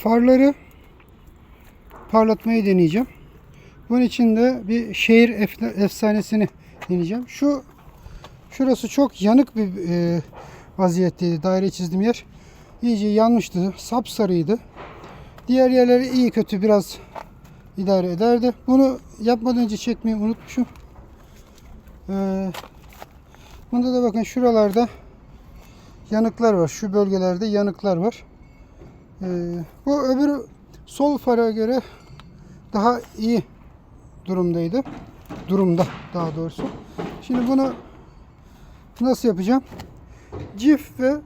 farları parlatmayı deneyeceğim. Bunun için de bir şehir efsanesini deneyeceğim. Şu şurası çok yanık bir e, vaziyetteydi. Daire çizdiğim yer. İyice yanmıştı. Sapsarıydı. Diğer yerleri iyi kötü biraz idare ederdi. Bunu yapmadan önce çekmeyi unutmuşum. Ee, bunda da bakın şuralarda yanıklar var. Şu bölgelerde yanıklar var. Ee, bu öbürü sol fara göre daha iyi durumdaydı. Durumda daha doğrusu. Şimdi bunu nasıl yapacağım? Cif ve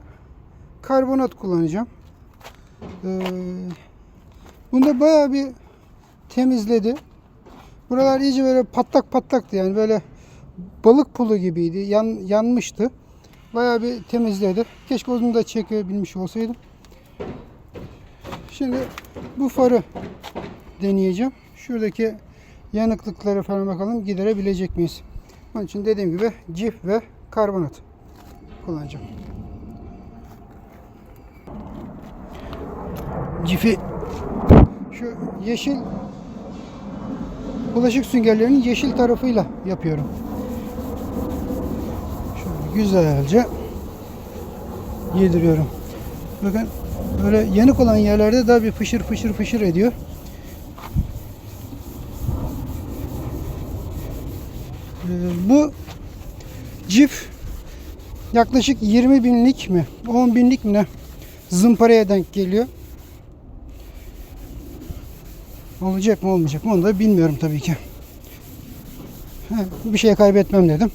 karbonat kullanacağım. Ee, bunda bayağı bir temizledi. Buralar iyice böyle patlak patlaktı yani böyle balık pulu gibiydi. Yan, yanmıştı. Bayağı bir temizledi. Keşke onu da çekebilmiş olsaydım. Şimdi bu farı deneyeceğim. Şuradaki yanıklıkları falan bakalım giderebilecek miyiz? Onun için dediğim gibi cif ve karbonat kullanacağım. Cifi şu yeşil bulaşık süngerlerinin yeşil tarafıyla yapıyorum. Şöyle güzelce yediriyorum. Bakın böyle yanık olan yerlerde daha bir fışır fışır fışır ediyor. Ee, Bu cif yaklaşık 20 binlik mi 10 binlik mi ne zımparaya denk geliyor. Olacak mı olmayacak mı onu da bilmiyorum tabii ki. Bir şey kaybetmem dedim.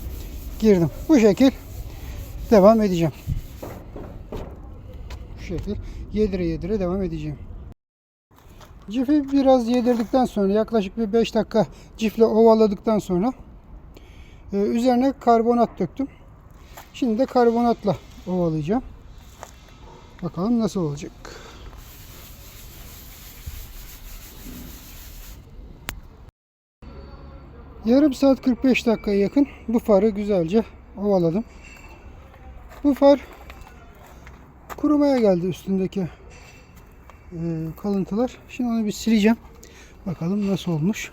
Girdim. Bu şekil devam edeceğim. Şekil yedire yedire devam edeceğim. Cifi biraz yedirdikten sonra yaklaşık bir 5 dakika cifle ovaladıktan sonra e, üzerine karbonat döktüm. Şimdi de karbonatla ovalayacağım. Bakalım nasıl olacak. Yarım saat 45 dakikaya yakın bu farı güzelce ovaladım. Bu far kurumaya geldi üstündeki e, kalıntılar. Şimdi onu bir sileceğim. Bakalım nasıl olmuş.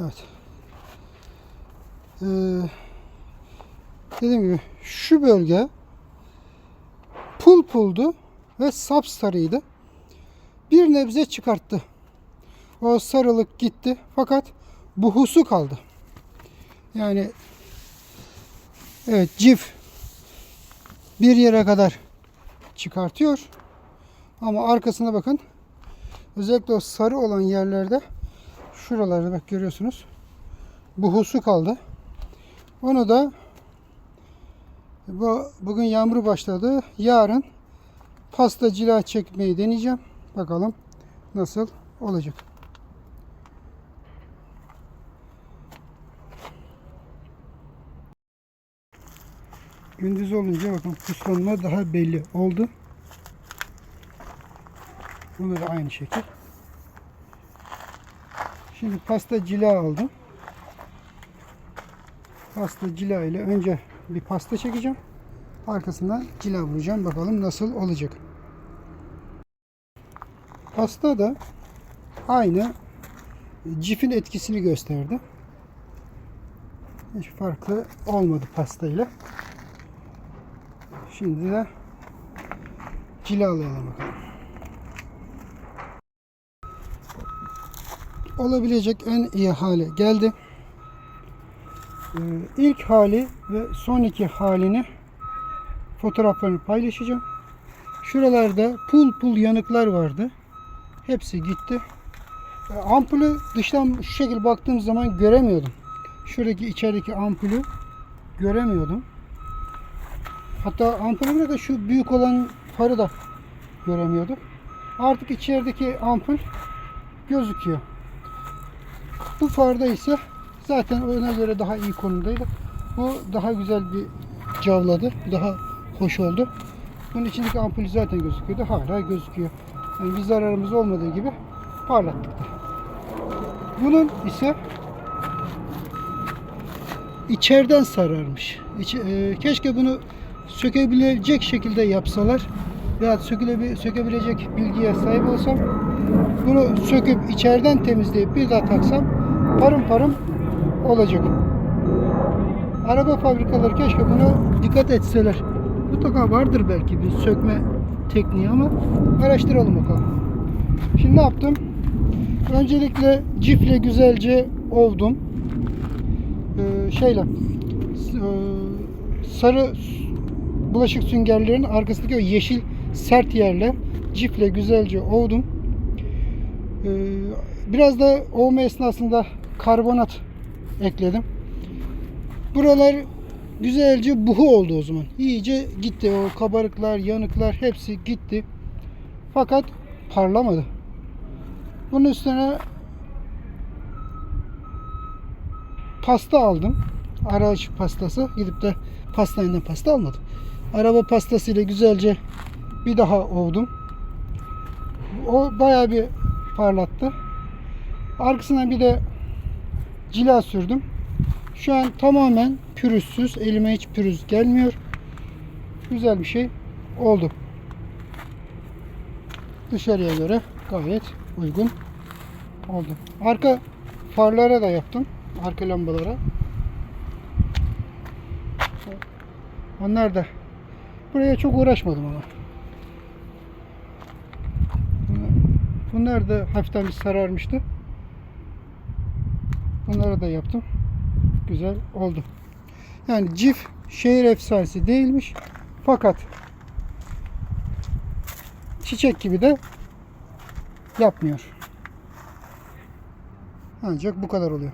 Evet. Ee, dediğim gibi şu bölge pul puldu ve sapsarıydı. Bir nebze çıkarttı. O sarılık gitti fakat buhusu kaldı. Yani evet cif bir yere kadar çıkartıyor. Ama arkasına bakın. Özellikle o sarı olan yerlerde şuralarda bak görüyorsunuz. Buhusu kaldı. Onu da bu bugün yağmur başladı. Yarın pasta cila çekmeyi deneyeceğim. Bakalım nasıl olacak. Gündüz olunca bakın puslanma daha belli oldu. Bunu da aynı şekil. Şimdi pasta cila aldım. Pasta cila ile önce bir pasta çekeceğim. Arkasından cila vuracağım. Bakalım nasıl olacak. Pasta da aynı cifin etkisini gösterdi. Hiç farklı olmadı pasta ile. Şimdi de cilalayalım bakalım. Olabilecek en iyi hale geldi. Ee, ilk hali ve son iki halini fotoğraflarını paylaşacağım. Şuralarda pul pul yanıklar vardı. Hepsi gitti. Ee, Ampulü dıştan şu şekilde baktığım zaman göremiyordum. Şuradaki içerideki ampulü göremiyordum. Hatta ampulü bırak da şu büyük olan farı da göremiyordum. Artık içerideki ampul gözüküyor. Bu farda ise zaten ona göre daha iyi konumdaydı. Bu daha güzel bir cavladı. Daha hoş oldu. Bunun içindeki ampul zaten gözüküyordu. Hala gözüküyor. Yani bir zararımız olmadığı gibi parlattık da. Bunun ise içeriden sararmış. İçi- e, keşke bunu sökebilecek şekilde yapsalar veya sökülebi- sökebilecek bilgiye sahip olsam bunu söküp içeriden temizleyip bir daha taksam parım parım olacak. Araba fabrikaları keşke buna dikkat etseler. Mutlaka vardır belki bir sökme tekniği ama araştıralım bakalım. Şimdi ne yaptım? Öncelikle cifle güzelce ovdum. Ee, şeyle e, sarı bulaşık süngerlerinin arkasındaki o yeşil sert yerle cifle güzelce ovdum. Ee, biraz da ovma esnasında karbonat ekledim. Buralar güzelce buhu oldu o zaman. İyice gitti o kabarıklar, yanıklar hepsi gitti. Fakat parlamadı. Bunun üstüne pasta aldım. Araç pastası. Gidip de pastaneden pasta almadım. Araba pastasıyla güzelce bir daha ovdum. O bayağı bir parlattı. Arkasına bir de cila sürdüm. Şu an tamamen pürüzsüz. Elime hiç pürüz gelmiyor. Güzel bir şey oldu. Dışarıya göre gayet uygun oldu. Arka farlara da yaptım. Arka lambalara. Onlar da buraya çok uğraşmadım ama. Bunlar da hafiften bir sararmıştı. Bunları da yaptım. Güzel oldu. Yani cif şehir efsanesi değilmiş. Fakat çiçek gibi de yapmıyor. Ancak bu kadar oluyor.